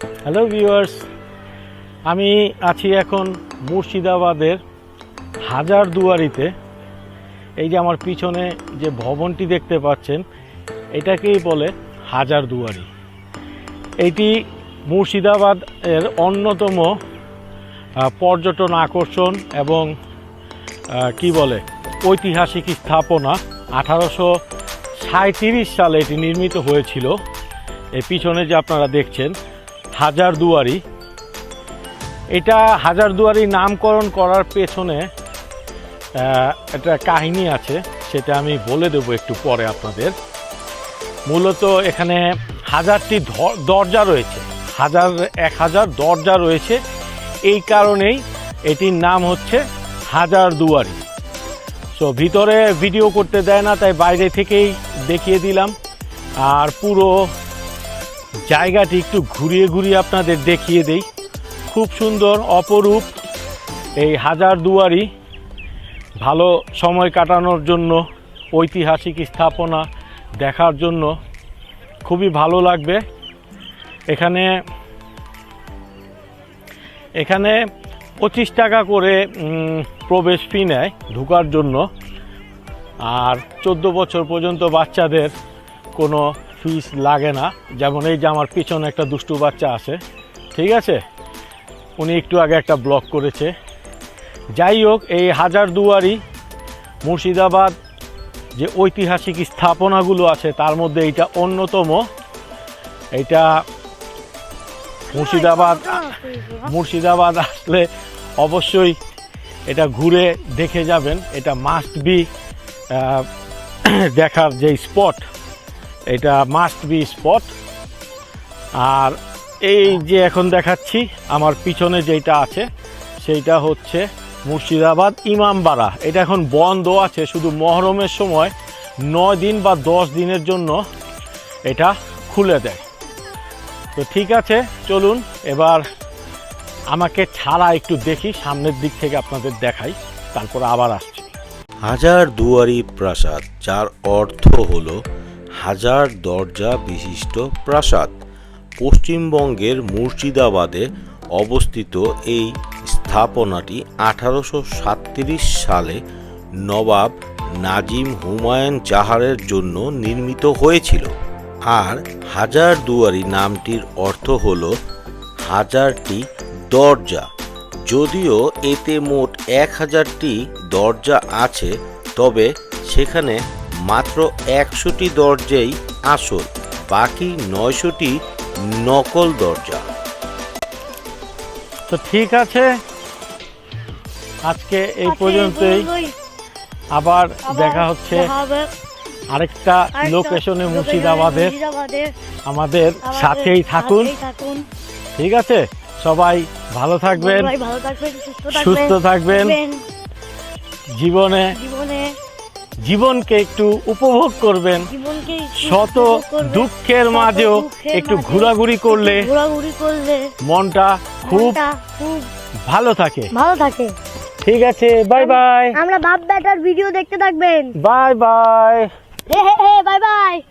Hello viewers আমি আছি এখন মুর্শিদাবাদের হাজার দুয়ারিতে। এই যে আমার পিছনে যে ভবনটি দেখতে পাচ্ছেন, এটাকেই বলে হাজার দুয়ারি। এটি মুর্শিদাবাদ এর অন্যতম পর্যটন আকর্ষণ এবং কি বলে, ঐতিহাসিক স্থাপনা। আঠারোশো সাঁত্রিশ সালে এটি নির্মিত হয়েছিল। এই পিছনে যে আপনারা দেখছেন হাজার দুয়ারি। এটা হাজার দুয়ারি নামকরণ করার পেছনে একটা কাহিনী আছে, সেটা আমি বলে দেব একটু পরে আপনাদের। মূলত এখানে হাজারটি দরজা রয়েছে, হাজার, এক হাজার দরজা রয়েছে। এই কারণেই এটির নাম হচ্ছে হাজার দুয়ারি। সো ভিতরে ভিডিও করতে দেয় না, তাই বাইরে থেকেই দেখিয়ে দিলাম। আর পুরো জায়গাটি একটু ঘুরিয়ে ঘুরিয়ে আপনাদের দেখিয়ে দেই। খুব সুন্দর, অপরূপ এই হাজার দুয়ারি। ভালো সময় কাটানোর জন্য, ঐতিহাসিক স্থাপনা দেখার জন্য খুবই ভালো লাগবে। এখানে এখানে পঁচিশ টাকা করে প্রবেশ ফি নেয় ঢোকার জন্য। আর চোদ্দ বছর পর্যন্ত বাচ্চাদের কোনো ফিস লাগে না। যেমন এই যে আমার পিছনে একটা দুষ্টু বাচ্চা আছে, ঠিক আছে? উনি একটু আগে একটা ব্লগ করেছে। যাই হোক, এই হাজার দুয়ারি মুর্শিদাবাদ যে ঐতিহাসিক স্থাপনাগুলো আছে, তার মধ্যে এইটা অন্যতম। এটা মুর্শিদাবাদ মুর্শিদাবাদ আসলে অবশ্যই এটা ঘুরে দেখে যাবেন। এটা মাস্ট বি দেখার যে স্পট এটা মাস্ট বি স্পট আর এই যে এখন দেখাচ্ছি, আমার পিছনে যেটা আছে, সেইটা হচ্ছে মুর্শিদাবাদ ইমামবাড়া। এটা এখন বন্ধ আছে, শুধু মহরমের সময় নয় দিন বা দশ দিনের জন্য এটা খুলে দেয়। তো ঠিক আছে, চলুন এবার আমাকে ছাড়া একটু দেখি, সামনের দিক থেকে আপনাদের দেখাই, তারপর আবার আসছি। হাজার দুয়ারি প্রাসাদ, যার অর্থ হল হাজার দরজা বিশিষ্ট প্রাসাদ। পশ্চিমবঙ্গের মুর্শিদাবাদে অবস্থিত এই স্থাপনাটি আঠারোশো সালে নবাব নাজিম হুমায়ুন জাহারের জন্য নির্মিত হয়েছিল। আর হাজার দুয়ারি নামটির অর্থ হল হাজারটি দরজা। যদিও এতে মোট এক হাজারটি দরজা আছে, তবে সেখানে মাত্র একশোটি দরজাই আসল বাকি নয়শোটি নকল দরজা। তো ঠিক আছে। আজকে এই পর্যন্তই। আবার দেখা হচ্ছে আরেকটা লোকেশনে মুর্শিদাবাদের। আমাদের সাথেই থাকুন। ঠিক আছে? সবাই ভালো থাকবেন। সবাই ভালো থাকবেন সুস্থ থাকবেন। জীবনে জীবনকে একটু উপভোগ করবেন। শত দুঃখের মাঝেও একটু ঘোরাঘুরি করলে ঘোরাঘুরি করলে মনটা খুব মনটা খুব ভালো থাকে। ভালো থাকে। ঠিক আছে বাই বাই। আমরা বাপ বেটার ভিডিও দেখতে থাকবেন। Bye bye. হে হে হে বাই বাই।